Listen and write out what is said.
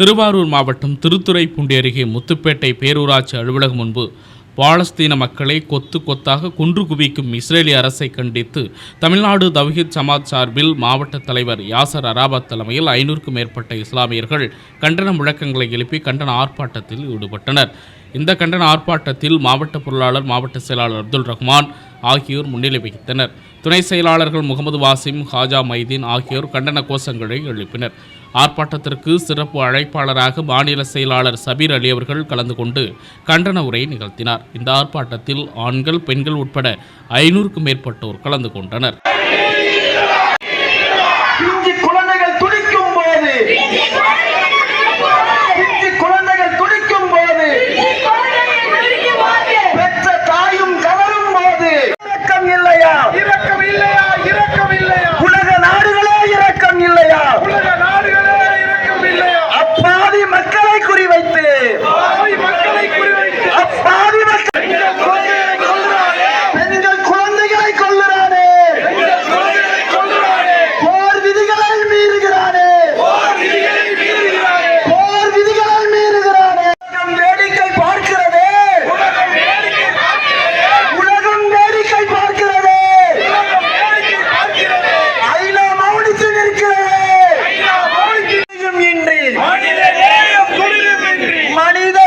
திருவாரூர் மாவட்டம் திருத்துறைப்பூண்டி அருகே முத்துப்பேட்டை பேரூராட்சி அலுவலகம் முன்பு பாலஸ்தீன மக்களை கொத்து கொத்தாக குன்று குவிக்கும் இஸ்ரேலிய அரசை கண்டித்து தமிழ்நாடு தவ்ஹீத் சமாத் சார்பில் மாவட்ட தலைவர் யாசர் அராபத் தலைமையில் ஐநூறுக்கும் மேற்பட்ட இஸ்லாமியர்கள் கண்டன முழக்கங்களை எழுப்பி கண்டன ஆர்ப்பாட்டத்தில் ஈடுபட்டனர். இந்த கண்டன ஆர்ப்பாட்டத்தில் மாவட்ட பொருளாளர் மாவட்ட செயலாளர் அப்துல் ரஹ்மான் ஆகியோர் முன்னிலை வகித்தனர். துணை செயலாளர்கள் முகமது வாசிம் ஹாஜா மைதீன் ஆகியோர் கண்டன கோஷங்களை எழுப்பினர். ஆர்ப்பாட்டத்திற்கு சிறப்பு அழைப்பாளராக மாநில செயலாளர் சபீர் அலி அவர்கள் கலந்து கொண்டு கண்டன உரை நிகழ்த்தினார். இந்த ஆர்ப்பாட்டத்தில் ஆண்கள் பெண்கள் உட்பட ஐநூறுக்கும் மேற்பட்டோர் கலந்து கொண்டனர். மனித